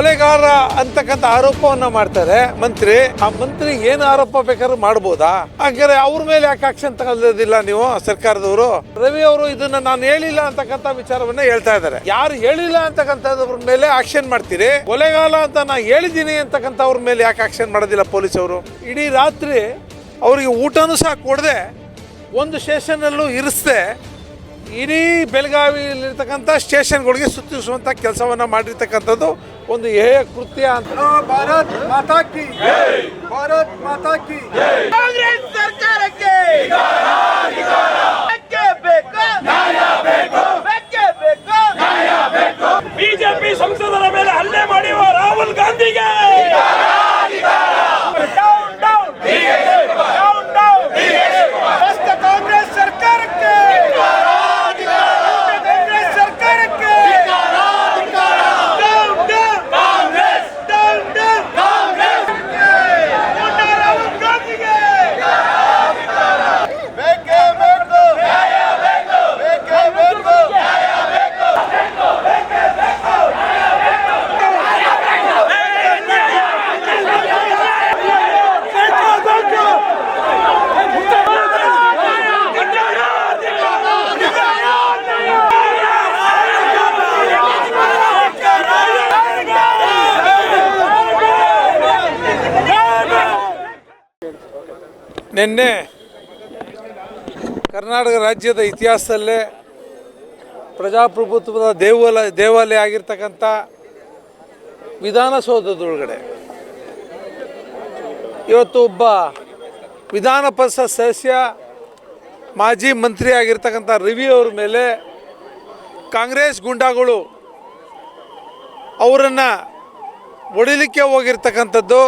ಕೊಲೆಗಾರ ಅಂತಕ್ಕಂಥ ಆರೋಪವನ್ನ ಮಾಡ್ತಾರೆ. ಮಂತ್ರಿ, ಆ ಮಂತ್ರಿ ಏನು ಆರೋಪ ಬೇಕಾದ್ರೂ ಮಾಡ್ಬೋದಾ? ಹಾಗಾದ್ರೆ ಅವ್ರ ಮೇಲೆ ಯಾಕೆ ಆಕ್ಷನ್ ತಗೊಳ್ಳೋದಿಲ್ಲ ನೀವು ಸರ್ಕಾರದವರು? ರವಿ ಅವರು ಇದನ್ನ ನಾನು ಹೇಳಿಲ್ಲ ಅಂತಕ್ಕಂಥ ವಿಚಾರವನ್ನ ಹೇಳ್ತಾ ಇದ್ದಾರೆ. ಯಾರು ಹೇಳಿಲ್ಲ ಅಂತಕ್ಕಂಥದ್ರ ಮೇಲೆ ಆಕ್ಷನ್ ಮಾಡ್ತೀರಿ? ಕೊಲೆಗಾಲ ಅಂತ ನಾ ಹೇಳಿದ್ದೀನಿ ಅಂತಕ್ಕಂಥವ್ರ ಮೇಲೆ ಯಾಕೆ ಆಕ್ಷನ್ ಮಾಡೋದಿಲ್ಲ ಪೊಲೀಸ್ ಅವರು? ಇಡೀ ರಾತ್ರಿ ಅವರಿಗೆ ಊಟನೂ ಸಹ ಕೊಡದೆ, ಒಂದು ಸ್ಟೇಷನಲ್ಲೂ ಇರಿಸದೆ ಇಡೀ ಬೆಳಗಾವಿಯಲ್ಲಿರ್ತಕ್ಕಂಥ ಸ್ಟೇಷನ್ಗಳಿಗೆ ಸುತ್ತಿಸುವಂಥ ಕೆಲಸವನ್ನು ಮಾಡಿರ್ತಕ್ಕಂಥದ್ದು ಒಂದು ಹೇಯ ಕೃತ್ಯ ಅಂತ. ಭಾರತ್ ಮಾತಾ ಕಿ. ಭಾರತ್ ಮಾತಾ ಕಿ. ಕಾಂಗ್ರೆಸ್ ಸರ್ಕಾರಕ್ಕೆ ಬಿಜೆಪಿ ಸಂಸದರ ಮೇಲೆ ಹಲ್ಲೆ ಮಾಡಿರುವ ರಾಹುಲ್ ಗಾಂಧಿಗೆ. ನಿನ್ನೆ ಕರ್ನಾಟಕ ರಾಜ್ಯದ ಇತಿಹಾಸದಲ್ಲೇ ಪ್ರಜಾಪ್ರಭುತ್ವದ ದೇವಾಲಯ ದೇವಾಲಯ ಆಗಿರ್ತಕ್ಕಂಥ ವಿಧಾನಸೌಧದೊಳಗಡೆ. ಇವತ್ತು ಒಬ್ಬ ವಿಧಾನ ಪರಿಷತ್ ಸದಸ್ಯ, ಮಾಜಿ ಮಂತ್ರಿ ಆಗಿರ್ತಕ್ಕಂಥ ರವಿ ಅವ್ರ ಮೇಲೆ ಕಾಂಗ್ರೆಸ್ ಗುಂಡಾಗಳು ಅವರನ್ನು ಹೊಡಿಲಿಕ್ಕೆ ಹೋಗಿರ್ತಕ್ಕಂಥದ್ದು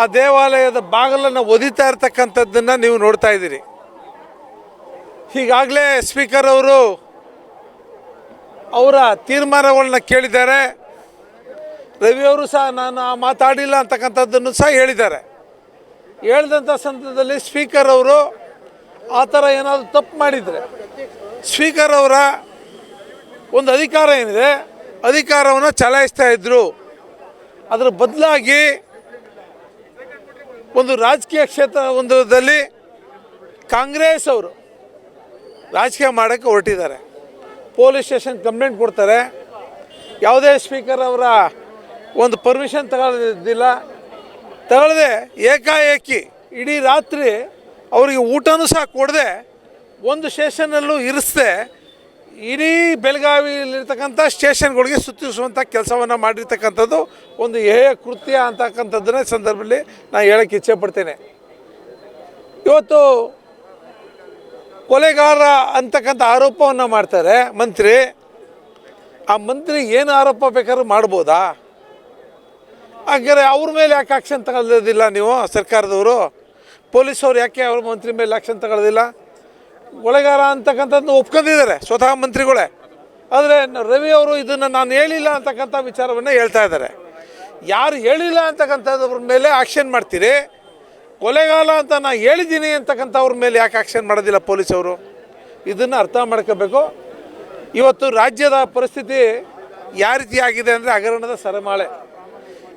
ಆ ದೇವಾಲಯದ ಬಾಗಿಲನ್ನು ಒದಿತಾ ಇರ್ತಕ್ಕಂಥದ್ದನ್ನು ನೀವು ನೋಡ್ತಾ ಇದ್ದೀರಿ. ಈಗಾಗಲೇ ಸ್ಪೀಕರ್ ಅವರು ಅವರ ತೀರ್ಮಾನಗಳನ್ನ ಕೇಳಿದ್ದಾರೆ. ರವಿಯವರು ಸಹ ನಾನು ಆ ಮಾತಾಡಿಲ್ಲ ಅಂತಕ್ಕಂಥದ್ದನ್ನು ಸಹ ಹೇಳಿದ್ದಾರೆ. ಹೇಳಿದಂಥ ಸಂದರ್ಭದಲ್ಲಿ ಸ್ಪೀಕರ್ ಅವರು ಆ ಥರ ಏನಾದರೂ ತಪ್ಪು ಮಾಡಿದರೆ ಸ್ಪೀಕರ್ ಅವರ ಒಂದು ಅಧಿಕಾರ ಏನಿದೆ, ಅಧಿಕಾರವನ್ನು ಚಲಾಯಿಸ್ತಾ ಇದ್ದರು ಅದರ ಬದಲಾಗಿ ಒಂದು ರಾಜಕೀಯ ಕ್ಷೇತ್ರ ಒಂದರಲ್ಲಿ ಕಾಂಗ್ರೆಸ್ ಅವರು ರಾಜಕೀಯ ಮಾಡೋಕ್ಕೆ ಹೊರಟಿದ್ದಾರೆ. ಪೊಲೀಸ್ ಸ್ಟೇಷನ್ ಕಂಪ್ಲೇಂಟ್ ಕೊಡ್ತಾರೆ. ಯಾವುದೇ ಸ್ಪೀಕರ್ ಅವರ ಒಂದು ಪರ್ಮಿಷನ್ ತಗೊಳ್ಳೋದಿಲ್ಲ. ತಗೊಳ್ಳದೆ ಏಕಾಏಕಿ ಇಡೀ ರಾತ್ರಿ ಅವರಿಗೆ ಊಟನೂ ಸಹ ಕೊಡದೆ ಒಂದು ಸ್ಟೇಷನಲ್ಲೂ ಇರಿಸದೆ ಇಡೀ ಬೆಳಗಾವಿಯಲ್ಲಿರ್ತಕ್ಕಂಥ ಸ್ಟೇಷನ್ಗಳಿಗೆ ಸುತ್ತಿಸುವಂಥ ಕೆಲಸವನ್ನು ಮಾಡಿರ್ತಕ್ಕಂಥದ್ದು ಒಂದು ಹೇಯ ಕೃತ್ಯ ಅಂತಕ್ಕಂಥದ್ದನ್ನ ಸಂದರ್ಭದಲ್ಲಿ ನಾನು ಹೇಳಕ್ಕೆ ಇಚ್ಛೆ ಪಡ್ತೇನೆ. ಇವತ್ತು ಕೊಲೆಗಾರ ಅಂತಕ್ಕಂಥ ಆರೋಪವನ್ನು ಮಾಡ್ತಾರೆ ಮಂತ್ರಿ. ಆ ಮಂತ್ರಿ ಏನು ಆರೋಪ ಬೇಕಾದ್ರೂ ಮಾಡ್ಬೋದಾ? ಹಾಗಾದ್ರೆ ಅವ್ರ ಮೇಲೆ ಯಾಕೆ ಆಕ್ಷನ್ ತಗೊಳ್ಳೋದಿಲ್ಲ ನೀವು ಸರ್ಕಾರದವರು? ಪೊಲೀಸವ್ರು ಯಾಕೆ ಅವ್ರ ಮಂತ್ರಿ ಮೇಲೆ ಆಕ್ಷನ್ ತಗೊಳ್ಳೋದಿಲ್ಲ? ಕೊಲೆಗಾರ ಅಂತಕ್ಕಂಥದ್ದು ಒಪ್ಕೊಂಡಿದ್ದಾರೆ ಸ್ವತಃ ಮಂತ್ರಿಗಳೇ. ಆದರೆ ರವಿ ಅವರು ಇದನ್ನು ನಾನು ಹೇಳಿಲ್ಲ ಅಂತಕ್ಕಂಥ ವಿಚಾರವನ್ನು ಹೇಳ್ತಾ ಇದ್ದಾರೆ. ಯಾರು ಹೇಳಿಲ್ಲ ಅಂತಕ್ಕಂಥದ್ರ ಮೇಲೆ ಆಕ್ಷನ್ ಮಾಡ್ತೀರಿ? ಕೊಲೆಗಾಲ ಅಂತ ನಾನು ಹೇಳಿದ್ದೀನಿ ಅಂತಕ್ಕಂಥವ್ರ ಮೇಲೆ ಯಾಕೆ ಆಕ್ಷನ್ ಮಾಡೋದಿಲ್ಲ ಪೊಲೀಸವರು ಇದನ್ನು ಅರ್ಥ ಮಾಡ್ಕೋಬೇಕು. ಇವತ್ತು ರಾಜ್ಯದ ಪರಿಸ್ಥಿತಿ ಯಾವ ರೀತಿ ಆಗಿದೆ ಅಂದರೆ ಹಗರಣದ ಸರಮಾಳೆ.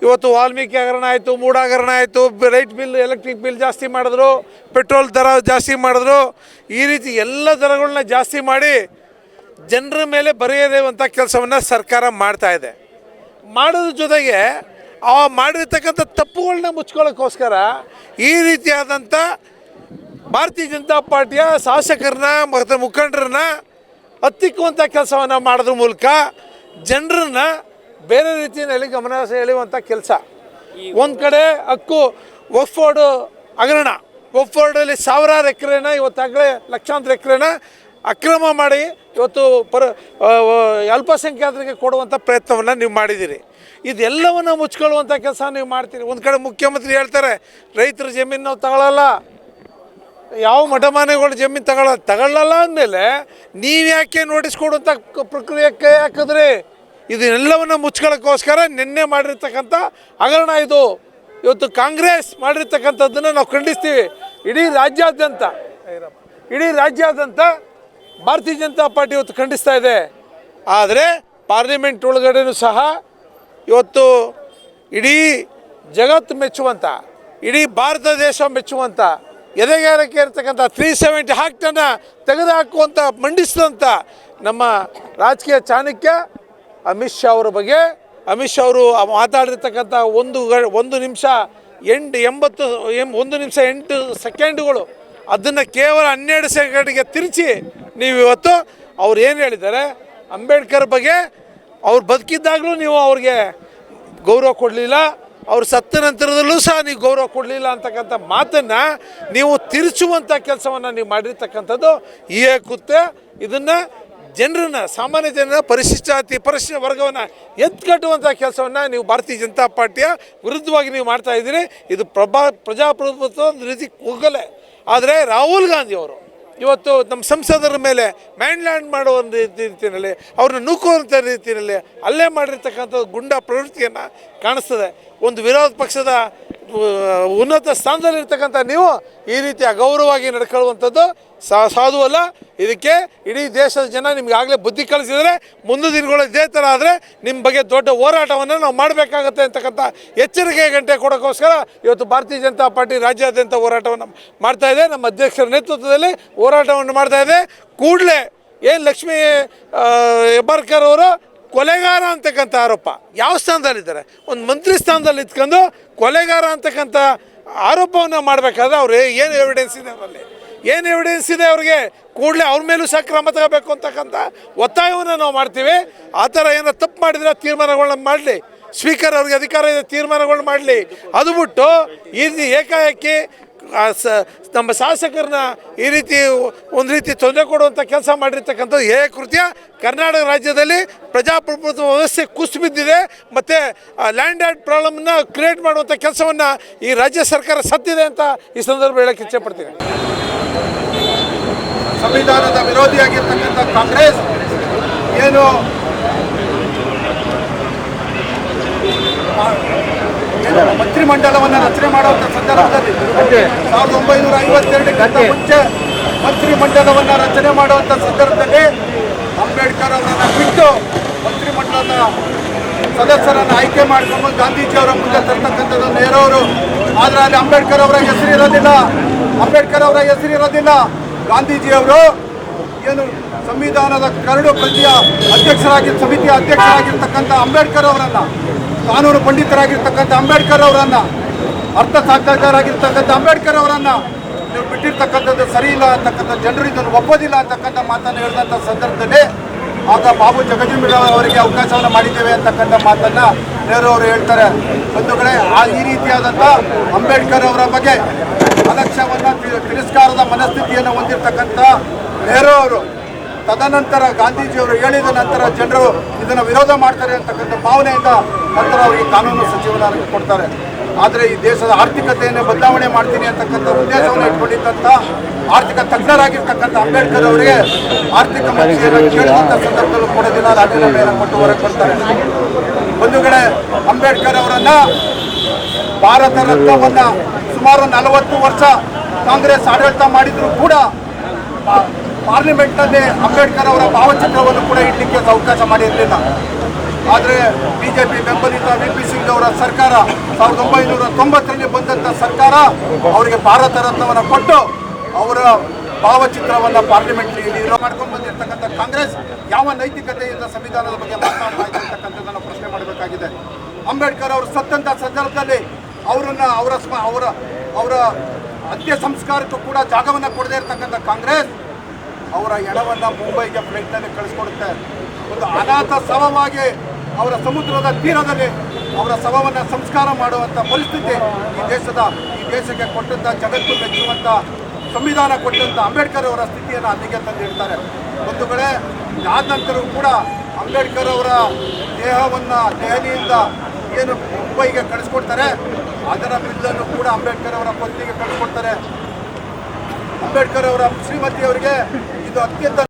ಇವತ್ತು ವಾಲ್ಮೀಕಿ ಹಗರಣ ಆಯಿತು ಮೂಡ ಹಗರಣ ಆಯಿತು ಲೈಟ್ ಬಿಲ್, ಎಲೆಕ್ಟ್ರಿಕ್ ಬಿಲ್ ಜಾಸ್ತಿ ಮಾಡಿದ್ರು, ಪೆಟ್ರೋಲ್ ದರ ಜಾಸ್ತಿ ಮಾಡಿದ್ರು. ಈ ರೀತಿ ಎಲ್ಲ ದರಗಳನ್ನ ಜಾಸ್ತಿ ಮಾಡಿ ಜನರ ಮೇಲೆ ಬರೆಯದೇವಂಥ ಕೆಲಸವನ್ನು ಸರ್ಕಾರ ಮಾಡ್ತಾ ಇದೆ. ಮಾಡೋದ್ರ ಜೊತೆಗೆ ಆ ಮಾಡಿರ್ತಕ್ಕಂಥ ತಪ್ಪುಗಳನ್ನ ಮುಚ್ಕೊಳ್ಳೋಕ್ಕೋಸ್ಕರ ಈ ರೀತಿಯಾದಂಥ ಭಾರತೀಯ ಜನತಾ ಪಾರ್ಟಿಯ ಶಾಸಕರನ್ನ ಮತ್ತು ಮುಖಂಡರನ್ನ ಹತ್ತಿಕ್ಕುವಂಥ ಕೆಲಸವನ್ನು ಮಾಡೋದ್ರ ಮೂಲಕ ಜನರನ್ನ ಬೇರೆ ರೀತಿಯಲ್ಲಿ ಗಮನ ಸೆಳೆಯುವಂಥ ಕೆಲಸ. ಒಂದು ಕಡೆ ಹಕ್ಕು ಒಫ್ಫೋರ್ಡ್ ಹಗರಣ. ಒಫ್ಫೋರ್ಡಲ್ಲಿ ಸಾವಿರಾರು ಎಕರೆನ ಇವತ್ತಾಗಲೇ ಲಕ್ಷಾಂತರ ಎಕರೆನ ಅಕ್ರಮ ಮಾಡಿ ಇವತ್ತು ಪರ ಅಲ್ಪಸಂಖ್ಯಾತರಿಗೆ ಕೊಡುವಂಥ ಪ್ರಯತ್ನವನ್ನು ನೀವು ಮಾಡಿದ್ದೀರಿ. ಇದೆಲ್ಲವನ್ನು ಮುಚ್ಕೊಳ್ಳುವಂಥ ಕೆಲಸ ನೀವು ಮಾಡ್ತೀರಿ. ಒಂದು ಕಡೆ ಮುಖ್ಯಮಂತ್ರಿ ಹೇಳ್ತಾರೆ ರೈತರ ಜಮೀನು ನಾವು ತಗೊಳ್ಳಲ್ಲ ಯಾವ ಮಠಮಾನೆಗಳು ಜಮೀನು ತಗೊಳ್ಳ ತಗೊಳ್ಳಲ್ಲ ಅಂದಮೇಲೆ ನೀವು ಯಾಕೆ ನೋಟಿಸ್ ಕೊಡುವಂಥ ಪ್ರಕ್ರಿಯೆ ಕೈ ಹಾಕಿದ್ರಿ? ಇದನ್ನೆಲ್ಲವನ್ನು ಮುಚ್ಕೊಳ್ಳೋಕ್ಕೋಸ್ಕರ ನಿನ್ನೆ ಮಾಡಿರ್ತಕ್ಕಂಥ ಹಗರಣ ಇದು. ಇವತ್ತು ಕಾಂಗ್ರೆಸ್ ಮಾಡಿರ್ತಕ್ಕಂಥದ್ದನ್ನು ನಾವು ಖಂಡಿಸ್ತೀವಿ. ಇಡೀ ರಾಜ್ಯಾದ್ಯಂತ ಇಡೀ ರಾಜ್ಯಾದ್ಯಂತ ಭಾರತೀಯ ಜನತಾ ಪಾರ್ಟಿ ಇವತ್ತು ಖಂಡಿಸ್ತಾ ಇದೆ. ಆದರೆ ಪಾರ್ಲಿಮೆಂಟ್ ಒಳಗಡೆನೂ ಸಹ ಇವತ್ತು ಇಡೀ ಜಗತ್ತು ಮೆಚ್ಚುವಂಥ ಇಡೀ ಭಾರತ ದೇಶ ಮೆಚ್ಚುವಂಥ ಎದೆಗಾರಕ್ಕೆ ಇರ್ತಕ್ಕಂಥ ತ್ರೀ ಸೆವೆಂಟಿ ಆ್ಯಕ್ಟನ್ನು ತೆಗೆದುಹಾಕುವಂಥ ಮಂಡಿಸಿದಂಥ ನಮ್ಮ ರಾಜಕೀಯ ಚಾಣಕ್ಯ ಅಮಿತ್ ಶಾ ಅವರ ಬಗ್ಗೆ. ಅಮಿತ್ ಶಾ ಅವರು ಮಾತಾಡಿರ್ತಕ್ಕಂಥ ಒಂದು ಒಂದು ನಿಮಿಷ ಎಂಟು ಎಂಬತ್ತು ಎಂ, ಒಂದು ನಿಮಿಷ ಎಂಟು ಸೆಕೆಂಡುಗಳು ಅದನ್ನು ಕೇವಲ ಹನ್ನೆರಡು ಸೆಕೆಂಡ್ಗೆ ತಿರುಚಿ ನೀವು ಇವತ್ತು ಅವ್ರು ಏನು ಹೇಳಿದ್ದಾರೆ? ಅಂಬೇಡ್ಕರ್ ಬಗ್ಗೆ ಅವ್ರು ಬದುಕಿದ್ದಾಗಲೂ ನೀವು ಅವ್ರಿಗೆ ಗೌರವ ಕೊಡಲಿಲ್ಲ, ಅವ್ರು ಸತ್ತ ನಂತರದಲ್ಲೂ ಸಹ ನೀವು ಗೌರವ ಕೊಡಲಿಲ್ಲ ಅಂತಕ್ಕಂಥ ಮಾತನ್ನು ನೀವು ತಿರುಚುವಂಥ ಕೆಲಸವನ್ನು ನೀವು ಮಾಡಿರ್ತಕ್ಕಂಥದ್ದು. ಈ ಕುತ್ತೆ ಇದನ್ನು ಜನರನ್ನ, ಸಾಮಾನ್ಯ ಜನರ ಪರಿಶಿಷ್ಟ ಜಾತಿ ಪರಿಶಿಷ್ಟ ವರ್ಗವನ್ನು ಎತ್ಕಟ್ಟುವಂಥ ಕೆಲಸವನ್ನು ನೀವು ಭಾರತೀಯ ಜನತಾ ಪಾರ್ಟಿಯ ವಿರುದ್ಧವಾಗಿ ನೀವು ಮಾಡ್ತಾ ಇದ್ದೀರಿ. ಇದು ಪ್ರಭಾ ಪ್ರಜಾಪ್ರಭುತ್ವ ರೀತಿ ಕುಗ್ಗಲೆ ಆದರೆ ರಾಹುಲ್ ಗಾಂಧಿ ಅವರು ಇವತ್ತು ನಮ್ಮ ಸಂಸದರ ಮೇಲೆ ಮ್ಯಾನ್ಲ್ಯಾಂಡ್ ಮಾಡುವ ರೀತಿಯಲ್ಲಿ, ಅವ್ರನ್ನ ನೂಕುವಂಥ ರೀತಿಯಲ್ಲಿ ಅಲ್ಲೇ ಮಾಡಿರ್ತಕ್ಕಂಥ ಗುಂಡ ಪ್ರವೃತ್ತಿಯನ್ನು ಕಾಣಿಸ್ತದೆ. ಒಂದು ವಿರೋಧ ಪಕ್ಷದ ಉನ್ನತ ಸ್ಥಾನದಲ್ಲಿರ್ತಕ್ಕಂಥ ನೀವು ಈ ರೀತಿ ಅಗೌರವವಾಗಿ ನಡ್ಕೊಳ್ಳುವಂಥದ್ದು ಸಾ ಸಾಧು ಅಲ್ಲ ಇದಕ್ಕೆ ಇಡೀ ದೇಶದ ಜನ ನಿಮ್ಗೆ ಆಗಲೇ ಬುದ್ಧಿ ಕಲಿಸಿದರೆ ಮುಂದಿನ ದಿನಗಳು ಇದೇ ಥರ ಆದರೆ ನಿಮ್ಮ ಬಗ್ಗೆ ದೊಡ್ಡ ಹೋರಾಟವನ್ನು ನಾವು ಮಾಡಬೇಕಾಗತ್ತೆ ಅಂತಕ್ಕಂಥ ಎಚ್ಚರಿಕೆ ಗಂಟೆ ಕೊಡೋಕ್ಕೋಸ್ಕರ ಇವತ್ತು ಭಾರತೀಯ ಜನತಾ ಪಾರ್ಟಿ ರಾಜ್ಯಾದ್ಯಂತ ಹೋರಾಟವನ್ನು ಮಾಡ್ತಾ ಇದೆ. ನಮ್ಮ ಅಧ್ಯಕ್ಷರ ನೇತೃತ್ವದಲ್ಲಿ ಹೋರಾಟವನ್ನು ಮಾಡ್ತಾ ಇದೆ. ಕೂಡಲೇ ಏನು ಲಕ್ಷ್ಮೀ ಹೆಬ್ಬಾರ್ಕರ್ ಅವರು ಕೊಲೆಗಾರ ಅಂತಕ್ಕಂಥ ಆರೋಪ. ಯಾವ ಸ್ಥಾನದಲ್ಲಿದ್ದಾರೆ ಒಂದು ಮಂತ್ರಿ ಸ್ಥಾನದಲ್ಲಿ ಇದ್ಕೊಂಡು ಕೊಲೆಗಾರ ಅಂತಕ್ಕಂಥ ಆರೋಪವನ್ನು ಮಾಡಬೇಕಾದ್ರೆ ಅವರು ಏನು ಎವಿಡೆನ್ಸ್ ಇದೆ ಅವರಲ್ಲಿ? ಏನು ಎವಿಡೆನ್ಸ್ ಇದೆ ಅವ್ರಿಗೆ? ಕೂಡಲೇ ಅವ್ರ ಮೇಲೂ ಸಹ ಕ್ರಮ ತಗೋಬೇಕು ಅಂತಕ್ಕಂಥ ಒತ್ತಾಯವನ್ನು ನಾವು ಮಾಡ್ತೀವಿ. ಆ ಥರ ಏನೋ ತಪ್ಪು ಮಾಡಿದರೆ ತೀರ್ಮಾನಗಳನ್ನ ಮಾಡಲಿ. ಸ್ಪೀಕರ್ ಅವ್ರಿಗೆ ಅಧಿಕಾರ ಇದೆ ತೀರ್ಮಾನಗಳನ್ನ ಮಾಡಲಿ. ಅದು ಬಿಟ್ಟು ಇಲ್ಲಿ ಏಕಾಏಕಿ ನಮ್ಮ ಶಾಸಕರನ್ನ ಈ ರೀತಿ ಒಂದು ರೀತಿ ತೊಂದರೆ ಕೊಡುವಂಥ ಕೆಲಸ ಮಾಡಿರ್ತಕ್ಕಂಥ ಏ ಕೃತ್ಯ. ಕರ್ನಾಟಕ ರಾಜ್ಯದಲ್ಲಿ ಪ್ರಜಾಪ್ರಭುತ್ವ ವ್ಯವಸ್ಥೆ ಕುಸಿದು ಬಿದ್ದಿದೆ. ಮತ್ತು ಲ್ಯಾಂಡ್ ಆ್ಯಡ್ ಪ್ರಾಬ್ಲಮ್ನ ಕ್ರಿಯೇಟ್ ಮಾಡುವಂಥ ಕೆಲಸವನ್ನು ಈ ರಾಜ್ಯ ಸರ್ಕಾರ ಸತ್ತಿದೆ ಅಂತ ಈ ಸಂದರ್ಭ ಹೇಳಕ್ಕೆ ಇಚ್ಛೆಪಡ್ತೀನಿ ಸಂವಿಧಾನದ ವಿರೋಧಿಯಾಗಿರ್ತಕ್ಕಂಥ ಕಾಂಗ್ರೆಸ್ ಏನು ಮಂತ್ರಿಮಂಡಲವನ್ನು ರಚನೆ ಮಾಡುವಂಥ ಸಂದರ್ಭದಲ್ಲಿ ಸಾವಿರದ ಒಂಬೈನೂರ ಐವತ್ತೆರಡಕ್ಕಿಂತ ಮುಂಚೆ ಮಂತ್ರಿಮಂಡಲವನ್ನು ರಚನೆ ಮಾಡುವಂಥ ಸಂದರ್ಭದಲ್ಲಿ ಅಂಬೇಡ್ಕರ್ ಅವರನ್ನು ಬಿಟ್ಟು ಮಂತ್ರಿಮಂಡಲದ ಸದಸ್ಯರನ್ನು ಆಯ್ಕೆ ಮಾಡಿಕೊಂಡು ಗಾಂಧೀಜಿ ಅವರ ಮುಂದೆ ತರ್ತಕ್ಕಂಥದ್ದು ಅವರು. ಆದರೆ ಅಲ್ಲಿ ಅಂಬೇಡ್ಕರ್ ಅವರ ಹೆಸರು ಇರೋದಿಲ್ಲ ಅಂಬೇಡ್ಕರ್ ಅವರ ಹೆಸರು ಇರೋದಿಲ್ಲ ಗಾಂಧೀಜಿಯವರು ಏನು ಸಂವಿಧಾನದ ಕರಡು ಪ್ರತಿಯ ಅಧ್ಯಕ್ಷರಾಗಿ, ಸಮಿತಿಯ ಅಧ್ಯಕ್ಷರಾಗಿರ್ತಕ್ಕಂಥ ಅಂಬೇಡ್ಕರ್ ಅವರನ್ನ, ಕಾನೂನು ಪಂಡಿತರಾಗಿರ್ತಕ್ಕಂಥ ಅಂಬೇಡ್ಕರ್ ಅವರನ್ನ ಅರ್ಥಶಾಸ್ತ್ರಜ್ಞರಾಗಿರ್ತಕ್ಕಂಥ ಅಂಬೇಡ್ಕರ್ ಅವರನ್ನ ನೀವು ಬಿಟ್ಟಿರ್ತಕ್ಕಂಥದ್ದು ಸರಿ ಇಲ್ಲ ಅಂತಕ್ಕಂಥ ಜನರು ಇದನ್ನು ಒಪ್ಪೋದಿಲ್ಲ ಅಂತಕ್ಕಂಥ ಮಾತನ್ನು ಹೇಳಿದಂಥ ಸಂದರ್ಭದಲ್ಲಿ ಆಗ ಬಾಬು ಜಗಜೀವರಾವ್ ಅವರಿಗೆ ಅವಕಾಶವನ್ನು ಮಾಡಿದ್ದೇವೆ ಅಂತಕ್ಕಂಥ ಮಾತನ್ನ ನೆಹರು ಅವರು ಹೇಳ್ತಾರೆ. ಬಂಧುಗಳೇ, ಆ ಈ ರೀತಿಯಾದಂಥ ಅಂಬೇಡ್ಕರ್ ಅವರ ಬಗ್ಗೆ ಅಲಕ್ಷ್ಯವನ್ನ ತಿರಸ್ಕಾರದ ಮನಸ್ಥಿತಿಯನ್ನು ಹೊಂದಿರತಕ್ಕಂಥ ನೆಹರು ಅವರು, ತದನಂತರ ಗಾಂಧೀಜಿಯವರು ಹೇಳಿದ ನಂತರ ಜನರು ಇದನ್ನು ವಿರೋಧ ಮಾಡ್ತಾರೆ ಅಂತಕ್ಕಂಥ ಭಾವನೆಯಿಂದ ನಂತರ ಅವರಿಗೆ ಕಾನೂನು ಸಚಿವನಾಗಿ ಕೊಡ್ತಾರೆ. ಆದರೆ ಈ ದೇಶದ ಆರ್ಥಿಕತೆಯನ್ನು ಬದಲಾವಣೆ ಮಾಡ್ತೀನಿ ಅಂತಕ್ಕಂಥ ಉದ್ದೇಶವನ್ನು ಇಟ್ಕೊಂಡಿದ್ದಂಥ ಆರ್ಥಿಕ ತಜ್ಞರಾಗಿರ್ತಕ್ಕಂಥ ಅಂಬೇಡ್ಕರ್ ಅವರಿಗೆ ಆರ್ಥಿಕ ಮಂತ್ರಿಯನ್ನು ಕೇಳುವಂಥ ಸಂದರ್ಭದಲ್ಲೂ ಕೊಡೋದಿಲ್ಲ ರಾಜೀನಾಮೆಯನ್ನು ಕೊಟ್ಟು ಹೊರಗೆ ಬರ್ತಾರೆ ಕಡೆ ಅಂಬೇಡ್ಕರ್ ಅವರನ್ನು ಭಾರತ ರತ್ನವನ್ನ ಸುಮಾರು ನಲವತ್ತು ವರ್ಷ ಕಾಂಗ್ರೆಸ್ ಆಡಳಿತ ಮಾಡಿದ್ರು ಕೂಡ ಪಾರ್ಲಿಮೆಂಟ್ ಪಾರ್ಲಿಮೆಂಟ್ನಲ್ಲಿ ಅಂಬೇಡ್ಕರ್ ಅವರ ಭಾವಚಿತ್ರವನ್ನು ಕೂಡ ಇಡಲಿಕ್ಕೆ ಅವಕಾಶ ಮಾಡಿರಲಿಲ್ಲ. ಆದರೆ ಬಿಜೆಪಿ ಬೆಂಬಲಿತ ವಿ ಪಿ ಸಿಂಗ್ ಅವರ ಸರ್ಕಾರ, ಸಾವಿರದ ಒಂಬೈನೂರ ತೊಂಬತ್ತರಲ್ಲಿ ಬಂದಂಥ ಸರ್ಕಾರ ಅವರಿಗೆ ಭಾರತ ರತ್ನವನ್ನು ಕೊಟ್ಟು ಅವರ ಭಾವಚಿತ್ರವನ್ನು ಪಾರ್ಲಿಮೆಂಟ್ ಮಾಡ್ಕೊಂಡು ಬಂದಿರತಕ್ಕಂಥ ಕಾಂಗ್ರೆಸ್ ಯಾವ ನೈತಿಕತೆಯಿಂದ ಸಂವಿಧಾನದ ಬಗ್ಗೆ ಮಾತನಾಡ್ತಾ ಪ್ರಶ್ನೆ ಮಾಡಬೇಕಾಗಿದೆ. ಅಂಬೇಡ್ಕರ್ ಅವರು ಸತ್ತಂತ ಸಂದರ್ಭದಲ್ಲಿ ಅವರನ್ನ ಅವರ ಸ್ಮ ಅವರ ಅವರ ಅಂತ್ಯ ಸಂಸ್ಕಾರಕ್ಕೂ ಕೂಡ ಜಾಗವನ್ನು ಕೊಡದೇ ಇರತಕ್ಕಂಥ ಕಾಂಗ್ರೆಸ್ ಅವರ ಎಡವನ್ನು ಮುಂಬೈಗೆ ಫ್ಲೈಟ್ನಲ್ಲಿ ಕಳಿಸ್ಕೊಡುತ್ತೆ. ಒಂದು ಅನಾಥ ಶವವಾಗಿ ಅವರ ಸಮುದ್ರದ ತೀರದಲ್ಲಿ ಅವರ ಶವವನ್ನು ಸಂಸ್ಕಾರ ಮಾಡುವಂಥ ಪರಿಸ್ಥಿತಿ ಈ ದೇಶದ, ಈ ದೇಶಕ್ಕೆ ಕೊಟ್ಟಂಥ ಜಗತ್ತು ಮೆಚ್ಚುವಂಥ ಸಂವಿಧಾನ ಕೊಟ್ಟಂಥ ಅಂಬೇಡ್ಕರ್ ಅವರ ಸ್ಥಿತಿಯನ್ನು ಅಲ್ಲಿಗೆ ತಂದಿಡ್ತಾರೆ ಒಂದು ಕಡೆ ಆದ ನಂತರ ಕೂಡ ಅಂಬೇಡ್ಕರ್ ಅವರ ದೇಹವನ್ನು ದೆಹಲಿಯಿಂದ ಏನು ಮುಂಬೈಗೆ ಕಳಿಸ್ಕೊಡ್ತಾರೆ. ಅದರ ಬಿಲ್ಲನ್ನು ಕೂಡ ಅಂಬೇಡ್ಕರ್ ಅವರ ಪತ್ನಿಗೆ ಕಳಿಸ್ಕೊಡ್ತಾರೆ ಅಂಬೇಡ್ಕರ್ ಅವರ ಶ್ರೀಮತಿ ಅವರಿಗೆ ಇದು ಅತ್ಯಂತ